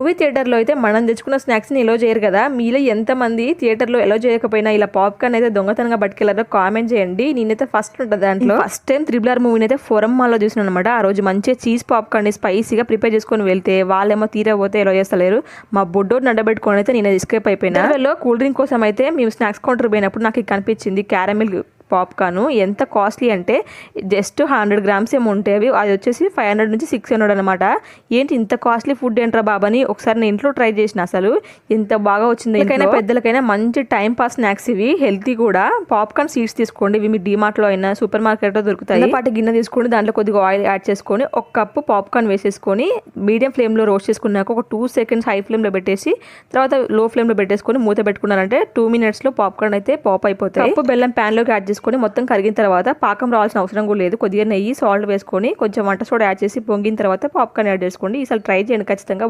Movie థియేటర్లో అయితే మనం తెచ్చుకున్న స్నాక్స్ని ఎలో చేయరు కదా? మీలో ఎంతమంది థియేటర్లో ఎలో చేయకపోయినా ఇలా పాప్కార్న్ అయితే దొంగతనంగా పట్టుకెళ్ళారో కామెంట్ చేయండి. నేనైతే ఫస్ట్ ఉంటుంది దాంట్లో. ఫస్ట్ టైం త్రిబుల్ ఆర్ మూవీని అయితే ఫోరం మాల్లో చూసిన అనమాట ఆ రోజు మంచిగా చీజ్ పాప్కార్న్ స్పైసీగా ప్రిపేర్ చేసుకొని వెళ్తే వాళ్ళేమో తీరపోతే ఎలో చేస్తలేరు. మా బొడ్డోడు నడబెట్టుకొని అయితే నేను ఎస్కేప్ అయిపోయినా. కూల్ డ్రింక్ కోసం అయితే మేము స్నాక్స్ కౌంటర్ పోయినప్పుడు నాకు కనిపించింది. క్యారమిల్ పాప్కార్న్ ఎంత కాస్ట్లీ అంటే జస్ట్ హండ్రెడ్ గ్రామ్స్ ఏమో ఉంటాయి అవి అది వచ్చేసి ఫైవ్ హండ్రెడ్ నుంచి సిక్స్ హండ్రెడ్ అనమాట ఏంటి ఇంత కాస్ట్లీ ఫుడ్ ఏంట్రా బాబని? ఒకసారి నేను ఇంట్లో ట్రై చేసిన అసలు. ఎంత బాగా వచ్చింది ఎందుకైనా పెద్దలకైనా మంచి టైం పాస్ స్నాక్స్ ఇవి హెల్తీ కూడా. పాప్కార్న్ సీడ్స్ తీసుకోండి ఇవి మీ డిమార్ట్లో అయినా సూపర్ మార్కెట్లో దొరుకుతాయి పాటు గిన్నె తీసుకొని దాంట్లో కొద్దిగా ఆయిల్ యాడ్ చేసుకొని ఒక కప్పు పాప్కార్న్ వేసేసుకొని మీడియం ఫ్లేమ్లో రోస్ట్ చేసుకున్నాక ఒక టూ సెకండ్స్ హై ఫ్లేమ్లో పెట్టేసి తర్వాత లో ఫ్లేమ్లో పెట్టేసుకొని మూత పెట్టుకున్నారంటే టూ మినిట్స్లో పాప్కార్న్ అయితే పాప్ అయిపోతాయి. కప్పు బెల్లం ప్యాన్లోకి యాడ్ తీసుకొని మొత్తం కరిగిన తర్వాత పాకం రావాల్సిన అవసరం కూడా లేదు. కొద్దిగా నెయ్యి సాల్ట్ వేసుకొని కొంచెం వంట సోడా యాడ్ చేసి పొంగిన తర్వాత పాప్కార్న్ యాడ్ చేసుకోండి. ఈసారి ట్రై చేయండి. ఖచ్చితంగా